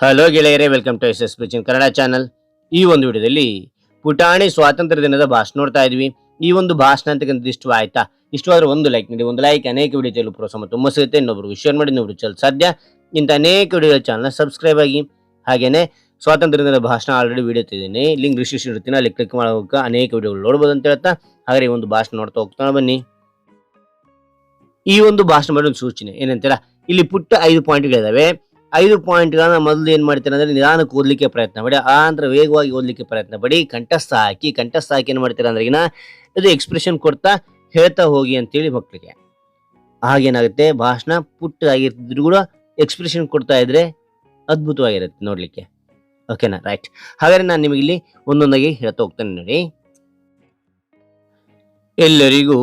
Hello ಗೆಳೆಯರೇ welcome to S S ಪಿಚಿನ್ Kannada channel ಈ ಒಂದು ವಿಡಿಯೋದಲ್ಲಿ ಪುಟಾಣಿ ಸ್ವಾತಂತ್ರ್ಯ ದಿನದ ಭಾಷಣ ನೋಡ್ತಾ ಇದ್ವಿ. ಈ ಒಂದು ಭಾಷಣ ಅಂತಕ್ಕಂಥದ್ದು ಇಷ್ಟ ಆಯ್ತಾ? ಇಷ್ಟವಾದ್ರೆ ಒಂದು ಲೈಕ್ ನೀಡಿ, ಒಂದು ಲೈಕ್ ಅನೇಕ ವಿಡಿಯೋ ತೆಲುಗು ಪ್ರೋತ್ಸಾಹ ತುಂಬ ಸಿಗುತ್ತೆ ಇನ್ನೊಬ್ರು ಶೇರ್ ಮಾಡಿ, ಇನ್ನೊಬ್ರು ಚಲ್ ಸಾಧ್ಯ. ಇಂಥ ಅನೇಕ ವಿಡಿಯೋ ಚಾನಲ್ ಸಬ್ಸ್ಕ್ರೈಬ್ ಆಗಿ. ಹಾಗೇನೆ ಸ್ವಾತಂತ್ರ್ಯ ದಿನದ ಭಾಷಣ ಆಲ್ರೆಡಿ ವಿಡಿಯೋ ತಿದ್ದೀನಿ ಲಿಂಕ್ ಡಿಸ್ಕ್ರಿಪ್ಷನ್ ಇರ್ತೀನಿ ಅಲ್ಲಿ ಕ್ಲಿಕ್ ಮಾಡೋಕೆ ಅನೇಕ ವಿಡಿಯೋಗಳು ನೋಡ್ಬೋದು ಅಂತ ಹೇಳ್ತಾ. ಹಾಗೆ ಈ ಒಂದು ಭಾಷಣ ನೋಡ್ತಾ ಹೋಗ್ತಾನೆ ಬನ್ನಿ. ಈ ಒಂದು ಭಾಷಣ ಮಾಡಿ ಒಂದು ಸೂಚನೆ ಏನಂತೀರಾ ಇಲ್ಲಿ ಪುಟ್ಟ ಐದು ಪಾಯಿಂಟ್ಗಳಿದಾವೆ ಐದು ಪಾಯಿಂಟ್ಗಳನ್ನ ಮೊದಲು ಏನು ಮಾಡ್ತೀರಾ ಅಂದ್ರೆ ನಿಧಾನಕ್ಕೆ ಓದ್ಲಿಕ್ಕೆ ಪ್ರಯತ್ನ ಮಾಡಿ ಆ ಅಂದ್ರೆ ವೇಗವಾಗಿ ಓದ್ಲಿಕ್ಕೆ ಪ್ರಯತ್ನ ಪಡಿ. ಕಂಠಸ್ಥ ಹಾಕಿ. ಕಂಠಸ್ಥ ಹಾಕಿ ಏನು ಮಾಡ್ತೀರಾ ಅಂದ್ರೆ ಇದು ಎಕ್ಸ್ಪ್ರೆಷನ್ ಕೊಡ್ತಾ ಹೇಳ್ತಾ ಹೋಗಿ ಅಂತೇಳಿ ಮಕ್ಕಳಿಗೆ ಹಾಗೇನಾಗುತ್ತೆ ಭಾಷಣ ಪುಟ್ಟ ಆಗಿರ್ತಿದ್ರು ಕೂಡ ಎಕ್ಸ್ಪ್ರೆಷನ್ ಕೊಡ್ತಾ ಇದ್ರೆ ಅದ್ಭುತವಾಗಿರುತ್ತೆ ನೋಡಲಿಕ್ಕೆ. ಓಕೆನಾ ರೈಟ್ ಹಾಗಾದ್ರೆ ನಾನು ನಿಮಗೆ ಇಲ್ಲಿ ಒಂದೊಂದಾಗಿ ಹೇಳ್ತಾ ಹೋಗ್ತೇನೆ ನೋಡಿ. ಎಲ್ಲರಿಗೂ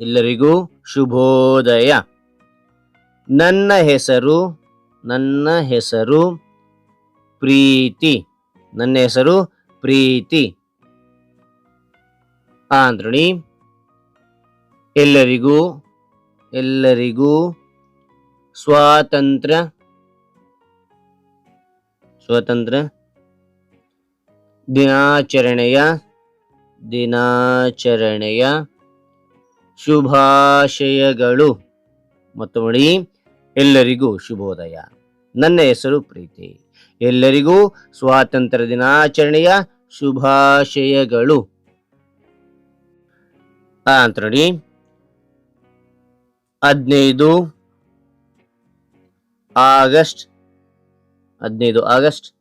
ಎಲ್ಲರಿಗೂ ಶುಭೋದಯ. ನನ್ನ ಹೆಸರು ನನ್ನ ಹೆಸರು ಪ್ರೀತಿ. ನನ್ನ ಹೆಸರು ಪ್ರೀತಿ. ಆಂಧ್ರಣಿ, ಎಲ್ಲರಿಗೂ ಎಲ್ಲರಿಗೂ ಸ್ವಾತಂತ್ರ್ಯ ಸ್ವಾತಂತ್ರ್ಯ ದಿನಾಚರಣೆಯ ದಿನಾಚರಣೆಯ ಶುಭಾಶಯಗಳು. ಮತ್ತು ನೋಡಿ ಎಲ್ಲರಿಗೂ ಶುಭೋದಯ. ನನ್ನ ಹೆಸರು ಪ್ರೀತಿ. ಎಲ್ಲರಿಗೂ ಸ್ವಾತಂತ್ರ್ಯ ದಿನಾಚರಣೆಯ ಶುಭಾಶಯಗಳು. ಅಂತ ನೋಡಿ. ಹದಿನೈದು ಆಗಸ್ಟ್ ಹದಿನೈದು ಆಗಸ್ಟ್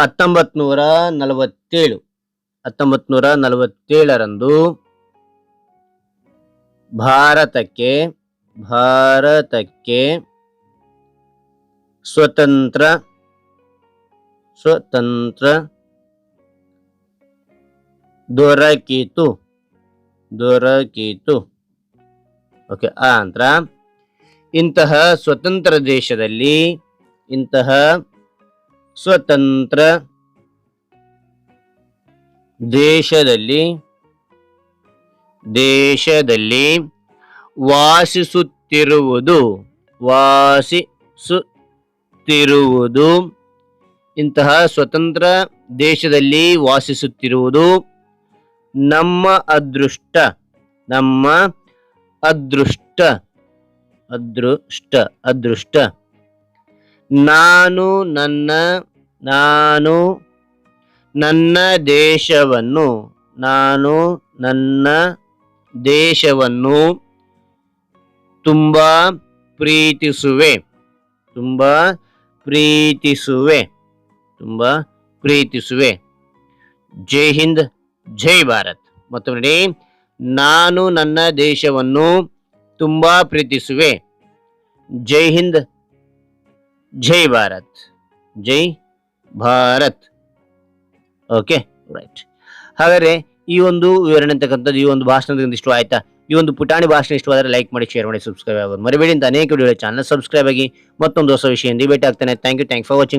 ಹತ್ತೊಂಬತ್ ನೂರ ನಲವತ್ತೇಳು ಹತ್ತೊಂಬತ್ ನೂರ ನಲವತ್ತೇಳರಂದು ಭಾರತಕ್ಕೆ ಭಾರತಕ್ಕೆ ಸ್ವತಂತ್ರ ಸ್ವತಂತ್ರ ದೊರಕಿತು ದೊರಕಿತು. ಓಕೆ, ಆ ನಂತರ ಇಂತಹ ಸ್ವತಂತ್ರ ದೇಶದಲ್ಲಿ, ಇಂತಹ ಸ್ವತಂತ್ರ ದೇಶದಲ್ಲಿ ದೇಶದಲ್ಲಿ ವಾಸಿಸುತ್ತಿರುವುದು ವಾಸಿಸುತ್ತಿರುವುದು. ಇಂತಹ ಸ್ವತಂತ್ರ ದೇಶದಲ್ಲಿ ವಾಸಿಸುತ್ತಿರುವುದು ನಮ್ಮ ಅದೃಷ್ಟ ನಮ್ಮ ಅದೃಷ್ಟ ಅದೃಷ್ಟ ಅದೃಷ್ಟ. ನಾನು ನನ್ನ ನಾನು ನನ್ನ ದೇಶವನ್ನು, ನಾನು ನನ್ನ ದೇಶವನ್ನು ತುಂಬಾ ಪ್ರೀತಿಸುವೆ. ತುಂಬಾ ಪ್ರೀತಿಸುವೆ. ತುಂಬಾ ಪ್ರೀತಿಸುವೆ. ಜೈ ಹಿಂದ್, ಜೈ ಭಾರತ್. ಮತ್ತು ನೋಡಿ ನಾನು ನನ್ನ ದೇಶವನ್ನು ತುಂಬಾ ಪ್ರೀತಿಸುವೆ. ಜೈ ಹಿಂದ್, ಜೈ ಭಾರತ್. ಜೈ ಭಾರತ್. Okay, right. ಹಾಗಾದ್ರೆ ಈ ಒಂದು ವಿವರಣೆ ಅಂತಕ್ಕಂಥದ್ದು, ಈ ಒಂದು ಭಾಷಣದಿಂದ ಇಷ್ಟು ಆಯ್ತಾ? ಈ ಒಂದು ಪುಟಾಣಿ ಭಾಷಣ ಇಷ್ಟವಾದರೆ ಲೈಕ್ ಮಾಡಿ ಶೇರ್ ಮಾಡಿ ಸಬ್ಸ್ಕ್ರೈಬ್ ಆಗೋದು ಮರಿಬೇಡಿ ಅಂತ ಅನೇಕ ವಿಡಿಯೋ ಚಾನಲ್ ಸಬ್ಸ್ಕ್ರೈಬ್ ಆಗಿ ಮತ್ತೊಂದು ಹೊಸ ವಿಷಯ ಭೇಟಿ ಆಗ್ತಾನೆ. Thank you thank for watching